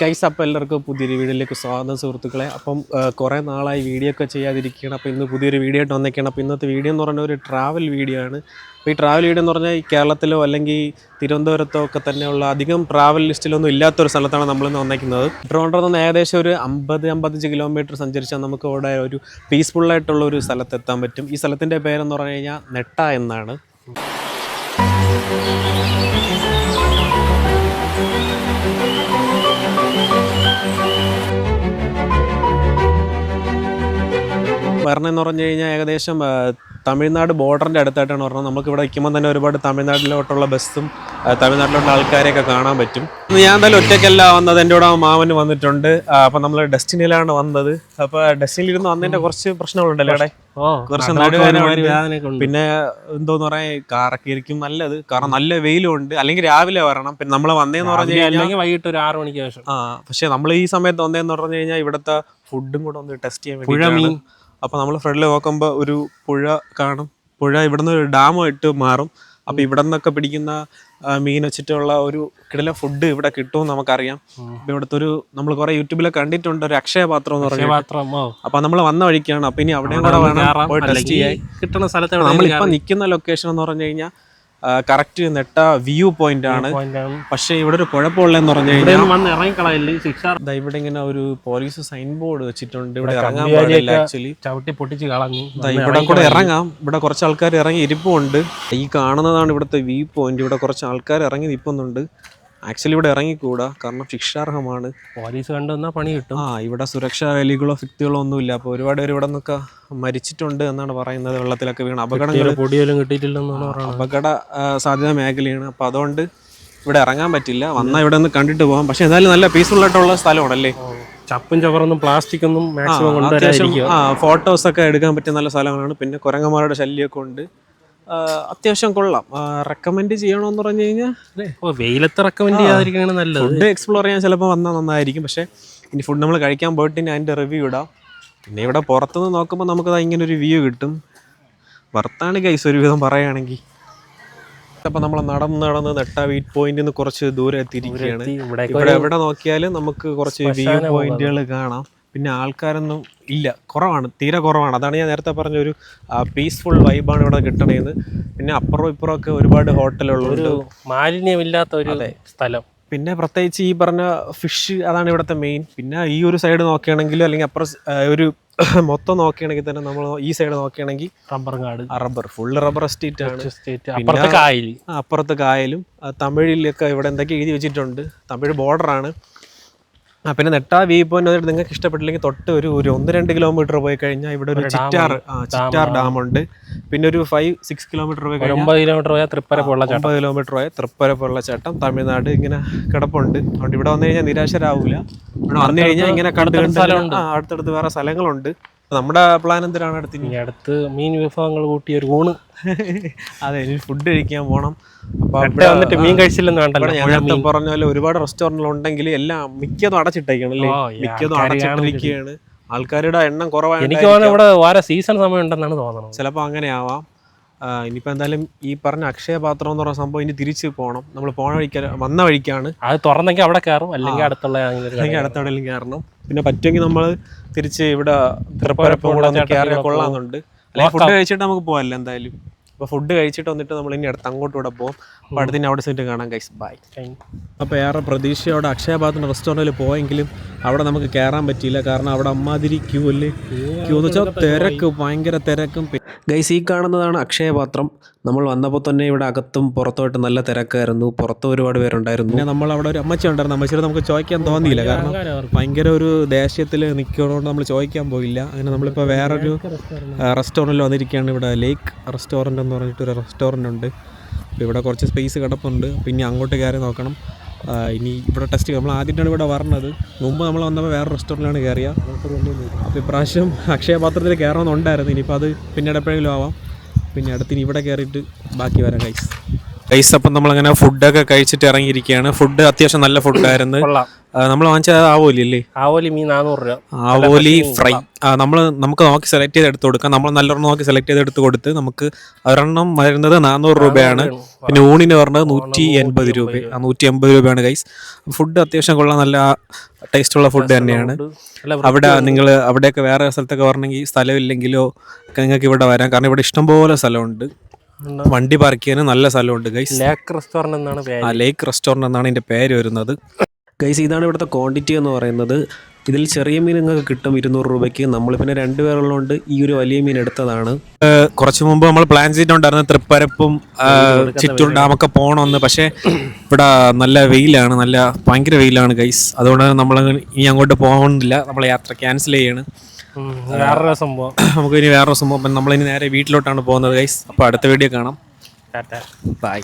Guys അപ്പം എല്ലാവർക്കും പുതിയൊരു വീഡിയോയിലേക്ക് സ്വാഗതം സുഹൃത്തുക്കളെ. അപ്പം കുറേ നാളായി വീഡിയോ ഒക്കെ ചെയ്യാതിരിക്കുകയാണ്. അപ്പോൾ ഇന്ന് പുതിയൊരു വീഡിയോ ആയിട്ട് വന്നേക്കാണ്. അപ്പോൾ ഇന്നത്തെ വീഡിയോ എന്ന് പറഞ്ഞാൽ ഒരു ട്രാവൽ വീഡിയോ ആണ്. അപ്പോൾ ഈ ട്രാവൽ വീഡിയോ എന്ന് പറഞ്ഞാൽ ഈ കേരളത്തിലോ അല്ലെങ്കിൽ തിരുവനന്തപുരത്തോ ഒക്കെ തന്നെയുള്ള അധികം ട്രാവൽ ലിസ്റ്റിലൊന്നും ഇല്ലാത്തൊരു സ്ഥലത്താണ് നമ്മളിന്ന് വന്നേക്കുന്നത്. ട്രിവാൻഡ്രത്ത് നിന്ന് ഏകദേശം ഒരു അമ്പത് അമ്പത്തഞ്ച് കിലോമീറ്റർ സഞ്ചരിച്ചാൽ നമുക്ക് ഇവിടെ ഒരു പീസ്ഫുള്ളായിട്ടുള്ള ഒരു സ്ഥലത്തെത്താൻ പറ്റും. ഈ സ്ഥലത്തിന്റെ പേരെന്ന് പറഞ്ഞു കഴിഞ്ഞാൽ നെട്ട എന്നാണ്. വരണമെന്ന് പറഞ്ഞു കഴിഞ്ഞാൽ ഏകദേശം തമിഴ്നാട് ബോർഡറിന്റെ അടുത്തായിട്ടാണ് പറഞ്ഞത്. നമുക്കിവിടെ നിൽക്കുമ്പോൾ തന്നെ ഒരുപാട് തമിഴ്നാട്ടിലോട്ടുള്ള ബസ്സും തമിഴ്നാട്ടിലോട്ടുള്ള ആൾക്കാരെയൊക്കെ കാണാൻ പറ്റും. ഞാൻ എന്തായാലും ഒറ്റയ്ക്കല്ല വന്നത്. എന്റെ കൂടെ മാമന് വന്നിട്ടുണ്ട്. അപ്പം നമ്മൾ ഡെസ്റ്റിനിയിലാണ് വന്നത്. അപ്പോൾ ഡെസ്റ്റിനിൽ ഇരുന്ന് വന്നതിന്റെ കുറച്ച് പ്രശ്നങ്ങളുണ്ടല്ലോ ഇവിടെ? കുറച്ച് നടുവേദന. പിന്നെ എന്തോന്ന് പറയാൻ കാറൊക്കെ ഇരിക്കും നല്ലത്. കാരണം നല്ല വെയിലും ഉണ്ട്. അല്ലെങ്കിൽ രാവിലെ വരണം. പിന്നെ നമ്മൾ വന്നേന്ന് പറഞ്ഞു കഴിഞ്ഞാൽ വൈകിട്ട് ഒരു ആറ് മണിക്ക് ശേഷം. ആ പക്ഷെ നമ്മൾ ഈ സമയത്ത് വന്നേന്ന് പറഞ്ഞു കഴിഞ്ഞാൽ ഇവിടുത്തെ ഫുഡും കൂടെ ഒന്ന് ടെസ്റ്റ് ചെയ്യാൻ വേണ്ടി മീൻ. അപ്പൊ നമ്മൾ ഫ്രണ്ടിൽ നോക്കുമ്പോൾ ഒരു പുഴ കാണും. പുഴ ഇവിടുന്ന് ഒരു ഡാമായിട്ട് മാറും. അപ്പോൾ ഇവിടെ നിന്നൊക്കെ പിടിക്കുന്ന മീൻ വെച്ചിട്ടുള്ള ഒരു കിടല ഫുഡ് ഇവിടെ കിട്ടും നമുക്കറിയാം. അപ്പൊ ഇവിടുത്തെ ഒരു നമ്മൾ കുറെ യൂട്യൂബിലെ കണ്ടിട്ടുണ്ട് ഒരു അക്ഷയ പാത്രം എന്ന് പറഞ്ഞ അപ്പൊ നമ്മൾ വന്ന വഴിക്കാണ്. അപ്പൊ ഇനി അവിടെയും കൂടെ വേണം പോയി ടെസ്റ്റ് ചെയ്യാൻ. കിട്ടുന്ന സ്ഥലത്ത് നമ്മളിപ്പോ നിൽക്കുന്ന ലൊക്കേഷൻ എന്ന് പറഞ്ഞു കഴിഞ്ഞാൽ കറക്റ്റ് നെട്ട വ്യൂ പോയിന്റ് ആണ്. പക്ഷെ ഇവിടെ ഒരു കുഴപ്പമുള്ളതെന്ന് പറഞ്ഞു ഇവിടെ കഴിഞ്ഞാൽ ഇവിടെ ഇങ്ങനെ ഒരു പോലീസ് സൈൻ ബോർഡ് വെച്ചിട്ടുണ്ട്. ഇവിടെ ഇറങ്ങാൻ പാടില്ല ആക്ച്വലി ചവിട്ടി പൊട്ടിച്ച് കളഞ്ഞു ഇവിടെ കൂടെ ഇറങ്ങാം. ഇവിടെ കുറച്ച് ആൾക്കാർ ഇറങ്ങി ഇരിപ്പുണ്ട്. ഈ കാണുന്നതാണ് ഇവിടുത്തെ വ്യൂ പോയിന്റ് ഇവിടെ കുറച്ച് ആൾക്കാർ ഇറങ്ങി നിൽക്കുന്നുണ്ട് ആക്ച്വലി ഇവിടെ ഇറങ്ങിക്കൂടാ. കാരണം ശിക്ഷാർഹമാണ് പോലീസ് കണ്ടുവന്നാൽ പണി കിട്ടും. ആ ഇവിടെ സുരക്ഷാ വേലികളോ ഫിക്തികളോ ഒന്നുമില്ല. അപ്പോൾ ഒരുപാട് പേര് ഇവിടെ നിന്നൊക്കെ മരിച്ചിട്ടുണ്ട് എന്നാണ് പറയുന്നത്. വെള്ളത്തിലൊക്കെ വീണ്. അപകടങ്ങൾ പൊടിയാലും കിട്ടിയിട്ടില്ലെന്നാണ് പറയുന്നത്. അപകട സാധ്യത മേഖലയാണ്. അപ്പോൾ അതുകൊണ്ട് ഇവിടെ ഇറങ്ങാൻ പറ്റില്ല. വന്നാൽ ഇവിടെ നിന്ന് കണ്ടിട്ട് പോകാം പക്ഷെ എന്തായാലും നല്ല പീസ്ഫുൾ ആയിട്ടുള്ള സ്ഥലമാണല്ലേ? ചപ്പും ചവറൊന്നും പ്ലാസ്റ്റിക് ഒന്നും ആ, മാക്സിമം കൊണ്ടുവരാതിരിക്കുക ആ ഫോട്ടോസ് ഒക്കെ എടുക്കാൻ പറ്റിയ നല്ല സ്ഥലങ്ങളാണ്. പിന്നെ കുരങ്ങന്മാരുടെ ശല്യമൊക്കെ ഉണ്ട്. അത്യാവശ്യം കൊള്ളാം. റെക്കമെൻഡ് ചെയ്യണമെന്ന് പറഞ്ഞു കഴിഞ്ഞാൽ വെയിലത്ത് റെക്കമെൻഡ് ചെയ്യാതിരിക്കുകയാണ് നല്ലത്. ഫുഡ് എക്സ്പ്ലോർ ചെയ്യാൻ ചിലപ്പോൾ വന്നാൽ നന്നായിരിക്കും. പക്ഷേ ഇനി ഫുഡ് നമ്മൾ കഴിക്കാൻ പോയിട്ട് ഇനി അതിന്റെ റിവ്യൂ ഇടാം. പിന്നെ ഇവിടെ പുറത്തുനിന്ന് നോക്കുമ്പോൾ നമുക്ക് ഇങ്ങനെ ഒരു വ്യൂ കിട്ടും. വർത്താണ് ഗൈസ് ഒരുവിധം പറയുകയാണെങ്കിൽ. അപ്പം നമ്മൾ നടന്ന് നടന്ന് നെട്ട വീറ്റ് പോയിന്റിൽ നിന്ന് കുറച്ച് ദൂരെ എത്തിയിരിക്കുകയാണ്. ഇവിടെ എവിടെ നോക്കിയാലും നമുക്ക് കുറച്ച് വ്യൂ പോയിന്റുകൾ കാണാം. പിന്നെ ആൾക്കാരൊന്നും ഇല്ല. കുറവാണ്. തീരെ കുറവാണ്. അതാണ് ഞാൻ നേരത്തെ പറഞ്ഞ ഒരു പീസ്ഫുൾ വൈബാണ് ഇവിടെ കിട്ടണേന്ന്. പിന്നെ അപ്പുറം ഇപ്പുറം ഒക്കെ ഒരുപാട് ഹോട്ടലുകളുണ്ട് മാലിന്യമില്ലാത്ത ഒരു സ്ഥലം. പിന്നെ പ്രത്യേകിച്ച് ഈ പറഞ്ഞ ഫിഷ് അതാണ് ഇവിടുത്തെ മെയിൻ പിന്നെ ഈ ഒരു സൈഡ് നോക്കുകയാണെങ്കിലും അല്ലെങ്കിൽ അപ്പുറം ഒരു മൊത്തം നോക്കുകയാണെങ്കിൽ തന്നെ നമ്മൾ ഈ സൈഡ് നോക്കുകയാണെങ്കിൽ റബ്ബർ കാട്. റബ്ബർ. ഫുൾ റബ്ബർ എസ്റ്റേറ്റ് ആണ്. അപ്പുറത്ത് കായലും. തമിഴിലൊക്കെ ഇവിടെ എന്തൊക്കെ എഴുതി വെച്ചിട്ടുണ്ട്. തമിഴ് ബോർഡറാണ് ആ പിന്നെ നെട്ടാ വ്യൂ പോയിന്റ് വന്നിട്ട് നിങ്ങൾക്ക് ഇഷ്ടപ്പെട്ടില്ലെങ്കിൽ തൊട്ട് ഒരു ഒരു ഒന്ന് രണ്ട് കിലോമീറ്റർ പോയി കഴിഞ്ഞാൽ ഇവിടെ ഒരു ചിറ്റാർ ചിറ്റാർ ഡാം ഉണ്ട്. പിന്നെ ഒരു ഫൈവ് സിക്സ് കിലോമീറ്റർ പോയി കഴിഞ്ഞാൽ ഒമ്പത് കിലോമീറ്റർ പോയാൽ തൃപ്പര വെള്ളച്ചാട്ടം ഒമ്പത് കിലോമീറ്റർ പോയാൽ തൃപ്പര വെള്ളച്ചാട്ടം തമിഴ്നാട് ഇങ്ങനെ കിടപ്പുണ്ട്. അതുകൊണ്ട് ഇവിടെ വന്നു കഴിഞ്ഞാൽ നിരാശരാവില്ല ഇവിടെ വന്നു കഴിഞ്ഞാൽ ഇങ്ങനെ കണ്ടു അടുത്തടുത്ത് വേറെ സ്ഥലങ്ങളുണ്ട്. നമ്മുടെ പ്ലാൻ എന്തിനാണ് അടുത്ത് ഈ അടുത്ത് മീൻ വിഭവങ്ങൾ കൂട്ടിയ ഒരു ഊണ്. അതെ ഇനി ഫുഡ് കഴിക്കാൻ പോകണം അപ്പോൾ അവിടെ വന്നിട്ട് മീൻ കഴിച്ചില്ലെന്ന് വേണ്ടല്ലോ ഞാൻ നേരത്തെ പറഞ്ഞ പോലെ ഒരുപാട് റെസ്റ്റോറന്റുകൾ ഉണ്ടെങ്കിൽ എല്ലാം മിക്കതും അടച്ചിട്ടേക്കാണ് അല്ലേ? മിക്കതും അടച്ചിട്ടിരിക്കുകയാണ്. ആൾക്കാരുടെ എണ്ണം കുറവാണ് എനിക്ക് തോന്നുന്നു ഇവിടെ വേറെ സീസൺ സമയം ഉണ്ടെന്നാണ് തോന്നുന്നത് ചിലപ്പോൾ അങ്ങനെ ആവാം ആ, ഇനിയിപ്പോൾ എന്തായാലും ഈ പറഞ്ഞ അക്ഷയപാത്രം എന്ന് പറയുന്ന സംഭവം ഇനി തിരിച്ച് പോകണം നമ്മൾ പോണ വഴിക്ക് വന്ന വഴിക്കാണ്. അത് തുറന്നെങ്കിൽ അവിടെ കയറും അല്ലെങ്കിൽ അടുത്തുള്ള അല്ലെങ്കിൽ അടുത്തെവിടെയെങ്കിലും കയറണം. പിന്നെ പറ്റുമെങ്കിൽ നമ്മൾ തിരിച്ച് ഇവിടെ തൃപ്പരപ്പം കൂടെ കൊള്ളാന്നുണ്ട് അല്ലെങ്കിൽ ഫുഡ് കഴിച്ചിട്ട് നമുക്ക് പോകാമല്ലോ എന്തായാലും? അപ്പോൾ ഫുഡ് കഴിച്ചിട്ട് വന്നിട്ട് നമ്മൾ ഇനി അടുത്ത് അങ്ങോട്ട് കൂടെ പോകും അപ്പോൾ അടുത്തിന് അവിടെ സെറ്റ് കാണാം ഗൈസ് ബൈ. അപ്പോൾ ഏറെ പ്രതീക്ഷയോടെ അക്ഷയപാത്രന്റെ റെസ്റ്റോറന്റിൽ പോയെങ്കിലും അവിടെ നമുക്ക് കയറാൻ പറ്റിയില്ല. കാരണം അവിടെ അമ്മാതിരി ക്യൂ അല്ലേ? ക്യൂ എന്ന് വെച്ചാൽ തിരക്ക് ഭയങ്കര തിരക്കും. ഗൈസ് ഈ കാണുന്നതാണ് അക്ഷയപാത്രം നമ്മൾ വന്നപ്പോൾ തന്നെ ഇവിടെ അകത്തും പുറത്തോട്ട് നല്ല തിരക്കായിരുന്നു. പുറത്ത് ഒരുപാട് പേരുണ്ടായിരുന്നു. പിന്നെ നമ്മൾ അവിടെ ഒരു അമ്മച്ചി ഉണ്ടായിരുന്നു. അമ്മച്ചിയോട് നമുക്ക് ചോദിക്കാൻ തോന്നിയില്ല. കാരണം ഭയങ്കര ഒരു ദേഷ്യത്തിൽ നിൽക്കുന്നതുകൊണ്ട് നമ്മൾ ചോദിക്കാൻ പോയില്ല. അങ്ങനെ നമ്മളിപ്പോൾ വേറൊരു റെസ്റ്റോറന്റിൽ വന്നിരിക്കുകയാണ് ഇവിടെ ലേക്ക് റെസ്റ്റോറന്റ് എന്ന് പറഞ്ഞിട്ടൊരു റെസ്റ്റോറന്റ് ഉണ്ട്. അപ്പോൾ ഇവിടെ കുറച്ച് സ്പേസ് കിടപ്പുണ്ട്. പിന്നെ അങ്ങോട്ട് കയറി നോക്കണം. ഇനി ഇവിടെ ടെസ്റ്റ് നമ്മൾ ആദ്യമായിട്ടാണ് ഇവിടെ വരണത്. മുമ്പ് നമ്മൾ വന്നപ്പോൾ വേറെ റെസ്റ്റോറന്റിലാണ് കയറിയ. അപ്പോൾ ഇപ്രാവശ്യം അക്ഷയപാത്രത്തിൽ കയറണമെന്നുണ്ടായിരുന്നു. ഇനിയിപ്പോൾ അത് പിന്നീട് എപ്പോഴെങ്കിലും ആവാം. പിന്നെ അടുത്തിന് ഇവിടെ കയറിയിട്ട് ബാക്കി വരാം ഗൈസ് ഗൈസ് അപ്പം നമ്മളങ്ങനെ ഫുഡൊക്കെ കഴിച്ചിട്ട് ഇറങ്ങിയിരിക്കുകയാണ്. ഫുഡ് അത്യാവശ്യം നല്ല ഫുഡായിരുന്നു നമ്മൾ വാങ്ങിച്ച ആവോലി അല്ലേ ആവോലി മീൻ നാനൂറ് രൂപ. ആവോലി ഫ്രൈ. നമ്മൾ നമുക്ക് നോക്കി സെലക്ട് ചെയ്ത് എടുത്ത് കൊടുക്കാം. നമ്മൾ നല്ലൊരെണ്ണം നോക്കി സെലക്ട് ചെയ്ത് എടുത്ത് കൊടുത്ത് നമുക്ക് ഒരെണ്ണം വരുന്നത് നാനൂറ് രൂപയാണ്. പിന്നെ ഊണിന് പറഞ്ഞത് നൂറ്റി എൺപത് രൂപ. നൂറ്റി എൺപത് രൂപയാണ് ഗൈസ് ഫുഡ് അത്യാവശ്യം കൊള്ളാം. നല്ല ടേസ്റ്റുള്ള ഫുഡ് തന്നെയാണ്. അവിടെ നിങ്ങൾ അവിടെയൊക്കെ വേറെ സ്ഥലത്തൊക്കെ വരണമെങ്കിൽ സ്ഥലമില്ലെങ്കിലോ ഒക്കെ നിങ്ങൾക്ക് ഇവിടെ വരാം. കാരണം ഇവിടെ ഇഷ്ടംപോലെ സ്ഥലമുണ്ട്. വണ്ടി പാർക്ക് ചെയ്യാൻ നല്ല സ്ഥലമുണ്ട് ഗൈസ് ലേക്ക് റെസ്റ്റോറന്റ് എന്നാണ് ലേക്ക് റെസ്റ്റോറന്റ് എന്നാണ് ഇതിന്റെ പേര് വരുന്നത്. ഗൈസ് ഇതാണ് ഇവിടുത്തെ ക്വാണ്ടിറ്റി എന്ന് പറയുന്നത്. ഇതിൽ ചെറിയ മീൻ നിങ്ങൾക്ക് കിട്ടും ഇരുന്നൂറ് രൂപയ്ക്ക്. നമ്മൾ പിന്നെ രണ്ട് പേരുള്ളതുകൊണ്ട് ഈ ഒരു വലിയ മീൻ എടുത്തതാണ്. കുറച്ച് മുമ്പ് നമ്മൾ പ്ലാൻ ചെയ്തിട്ടുണ്ടായിരുന്നു തൃപ്പരപ്പും ചിറ്റൂർ ഡാമൊക്കെ പോകണമെന്ന്. പക്ഷേ ഇവിടെ നല്ല വെയിലാണ് നല്ല ഭയങ്കര വെയിലാണ് ഗൈസ് അതുകൊണ്ട് നമ്മൾ ഇനി അങ്ങോട്ട് പോകുന്നില്ല നമ്മൾ യാത്ര ക്യാൻസൽ ചെയ്യാണ്. വേറൊരു സംഭവം. നമുക്ക് ഇനി വേറൊരു സംഭവം. ഇനി നേരെ വീട്ടിലോട്ടാണ് പോകുന്നത് ഗൈസ് അപ്പോൾ അടുത്ത വീഡിയോ കാണാം. ടാറ്റ. ബൈ